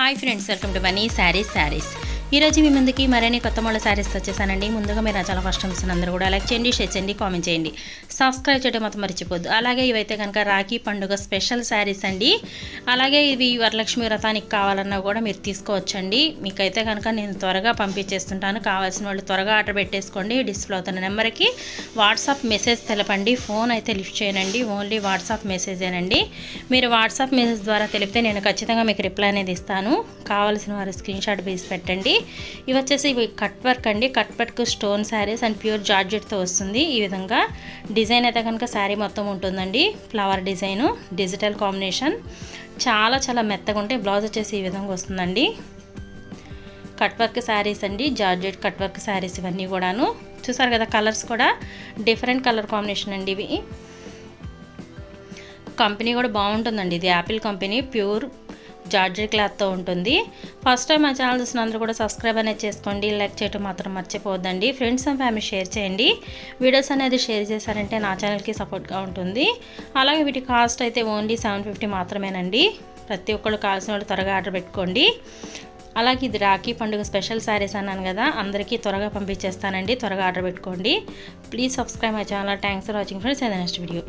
Hi friends welcome to Mani saris saris ఈరోజు మీ ముందుకి మరిన్ని కొత్త మూల శారీస్ వచ్చేసానండి. ముందుగా మీరు చాలా ఫస్ట్ అందరూ కూడా లైక్ చేయండి షేర్ చేయండి కామెంట్ చేయండి. సబ్స్క్రైబ్ చేయడం మాత్రం మర్చిపోద్దు. అలాగే ఇవైతే కనుక రాఖీ పండుగ స్పెషల్ శారీస్ అండి. అలాగే ఇవి వరలక్ష్మి వ్రతానికి కావాలన్నా కూడా మీరు తీసుకోవచ్చండి. మీకైతే కనుక నేను త్వరగా పంపించేస్తుంటాను. కావాల్సిన వాళ్ళు త్వరగా ఆర్డర్ పెట్టేసుకోండి. డిస్ప్లే అవుతున్న నెంబర్కి వాట్సాప్ మెసేజ్ తెలపండి. ఫోన్ అయితే లిఫ్ట్ చేయనండి. ఓన్లీ వాట్సాప్ మెసేజేనండి. మీరు వాట్సాప్ మెసేజ్ ద్వారా తెలిపితే నేను ఖచ్చితంగా మీకు రిప్లై అనేది ఇస్తాను. కావాల్సిన వారు స్క్రీన్ షాట్ వేసి పెట్టండి. ఇవి వచ్చేసి ఇవి కట్ వర్క్ అండి. Cut work stone saris and pure జార్జెట్తో వస్తుంది. ఈ విధంగా డిజైన్ అయితే కనుక శారీ మొత్తం ఉంటుందండి. ఫ్లవర్ డిజైను డిజిటల్ కాంబినేషన్ చాలా చాలా మెత్తగా ఉంటాయి బ్లౌజ్ వచ్చేసి ఈ విధంగా వస్తుందండి. కట్ వర్క్ శారీస్ అండి జార్జెట్ కట్ వర్క్ శారీస్ ఇవన్నీ కూడాను. చూసారు కదా కలర్స్ కూడా? డిఫరెంట్ కలర్ కాంబినేషన్ అండి ఇవి. కంపెనీ కూడా బాగుంటుందండి ఇది. యాపిల్ కంపెనీ ప్యూర్ జార్జర్ క్లాత్తో ఉంటుంది. ఫస్ట్ టైం మా ఛానల్ చూసిన అందరూ కూడా సబ్స్క్రైబ్ అనేది చేసుకోండి. లైక్ చేయటం మాత్రం మర్చిపోద్దండి ఫ్రెండ్స్ అండ్ ఫ్యామిలీ షేర్ చేయండి. వీడియోస్ అనేది షేర్ చేశారంటే నా ఛానల్కి సపోర్ట్గా ఉంటుంది. అలాగే వీటి కాస్ట్ అయితే ఓన్లీ సెవెన్ ఫిఫ్టీ మాత్రమేనండి. ప్రతి ఒక్కళ్ళు కావాల్సిన వాళ్ళు త్వరగా ఆర్డర్ పెట్టుకోండి. అలాగే ఇది రాఖీ పండుగ స్పెషల్ శారీస్ అన్నాను కదా అందరికీ త్వరగా పంపించేస్తానండి. త్వరగా ఆర్డర్ పెట్టుకోండి. Please subscribe my channel. Thanks for watching friends. Next video.